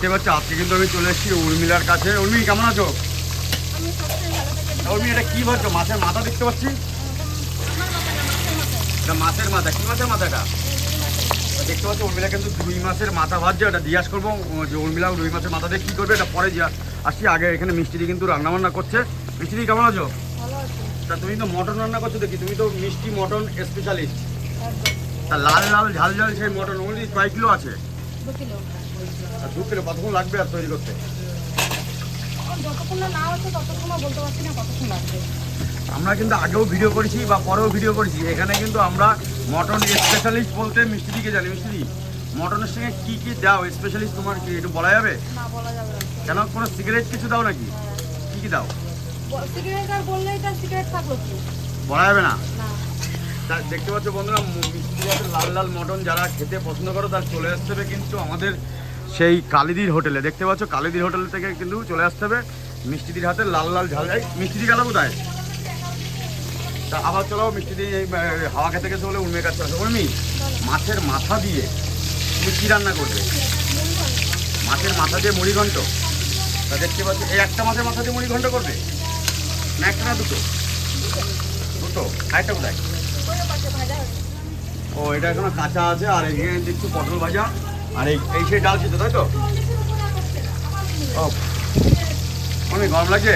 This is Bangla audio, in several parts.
দেখতে পাচ্ছি আজকে কিন্তু আমি চলে এসেছি উর্মিলার কাছে। উর্মি কেমন আছো? উর্মি এটা কি ভাবছ মাছের মাথা দেখতে পাচ্ছি? এটা মাছের মাথা কি মাছের মাথাটা? দেখতে পাচ্ছি উর্মিলা কিন্তু রুই মাছের মাথা ভাজছে। এটা জিজ্ঞাস করব। যে উর্মিলা রুই মাছের মাথা দিয়ে কী করবে এটা পরে আসছি। আগে এখানে মিষ্টি কিন্তু রান্না বান্না করছে। মিষ্টি কেমন আছো? তা তুমি তো মটন রান্না করছ দেখি। তুমি তো মিষ্টি মটন স্পেশালিস্ট তা লাল লাল ঝাল ঝাল সেই মটন। ওগুলি কয় কিলো আছে? কিলো। আর দু কিলো কতক্ষণ লাগবে আর তৈরি করতে? যতক্ষণ না না হচ্ছে ততক্ষণ বলতে পারছি না কতক্ষণ লাগবে। আমরা কিন্তু আগেও ভিডিও করেছি বা পরেও ভিডিও করেছি। এখানে কিন্তু আমরা মটন স্পেশালিস্ট বলতে মিস্ত্রিকে জানি মিস্ত্রি মটনের সঙ্গে কি কি দাও? স্পেশালিস্ট তোমার কি একটু বলা যাবে? না বলা যাবে কেন কোনো সিগারেট কিছু দাও নাকি? কি কি দাও? সিগারেট আর বললেই তার সিগারেট থাকল কি? বলা যাবে না? দেখতে পাচ্ছ বন্ধুরা মিষ্টি লাল লাল মটন যারা খেতে পছন্দ করো তার চলে আসতে হবে কিন্তু আমাদের সেই কালিদির হোটেলে। দেখতে পাচ্ছ, কালিদির হোটেল থেকে কিন্তু চলে আসতে হবে। মিষ্টিদির হাতে লাল লাল ঝাল। মিষ্টিদি গেল কোথায়? তা আবার চলো, মিষ্টিদি হাওয়া খেতে গেছে বলে উর্মির কাছে উর্মি, মাছের মাথা দিয়ে তুমি কী রান্না করবে? মাছের মাথা দিয়ে মুড়ি ঘন্ট? তা দেখতে পাচ্ছ, এই একটা মাছের মাথা দিয়ে মুড়ি ঘন্ট করবে? না একটা না দুটো? দুটো? আরেকটা কোথায়? ও, এটা এখনও কাঁচা আছে, আর এখানে দেখছি পটল ভাজা। আর এই এই সেই ডাল ছিল তাই তো? ও অনেক গরম লাগছে?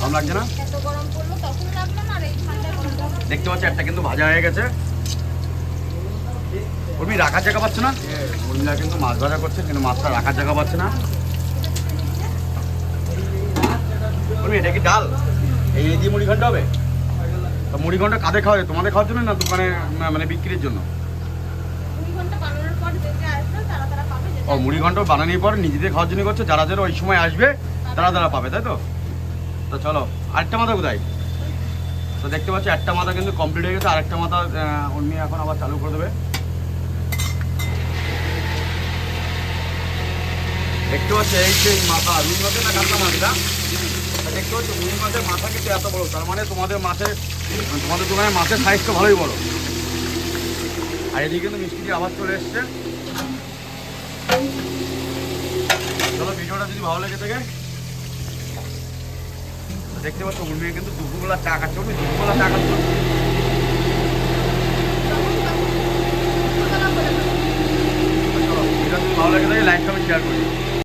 গরম লাগছে না? এত গরম পড়ল তখন লাগল না আর এই ঠান্ডায় গরম লাগল দেখতে পাচ্ছি একটা কিন্তু ভাজা হয়ে গেছে। উর্মি রাখার জায়গা পাচ্ছে না? উর্মিলা কিন্তু মাছ ভাজা করছে কিন্তু মাছটা রাখার জায়গা পাচ্ছে না। উর্মি এটা কি ডাল? এই দিয়ে মুড়ি ঘণ্টা হবে? তা মুড়ি ঘণ্টা কাদের খাওয়া যায়? তোমাদের খাওয়ার জন্য না দোকানে না, মানে বিক্রির জন্য দুই ঘণ্টা বানানোর পর যেতে আসবে তারা তারা পাবে যেতে ও মুড়ি বানানোর পর নিজেদের খাওয়ার জন্য করছে, যারা যারা ওই সময় আসবে, তারা তারা পাবে, তাই তো? তো চলো, আরেকটা মাথা কোথায়? তো দেখতে পাচ্ছি, একটা মাথা কিন্তু কমপ্লিট হয়ে গেছে, আরেকটা মাথা উর্মি এখন আবার চালু করে দেবে। দেখতে পাচ্ছি, এই সেই মাথা, রুই মাছের না কাতলা মাছটা দেখতে পাচ্ছি, রুই মাছের মাথা কিন্তু এত বড়, তার মানে তোমাদের মাছের, তোমাদের দোকানে মাছের সাইজটা ভালোই বড়। আর এদিকে কিন্তু মিষ্টি আবার চলে এসছে। চলো, ভিডিওটা যদি ভালো লেগে থাকে, দেখতে পাচ্ছ উর্মি কিন্তু দুপুরবেলা টাকা উর্মি দুপুরবেলা চা চলবে চলো ভিডিও যদি ভালো লেগে থাকে লাইক কমেন্ট শেয়ার করি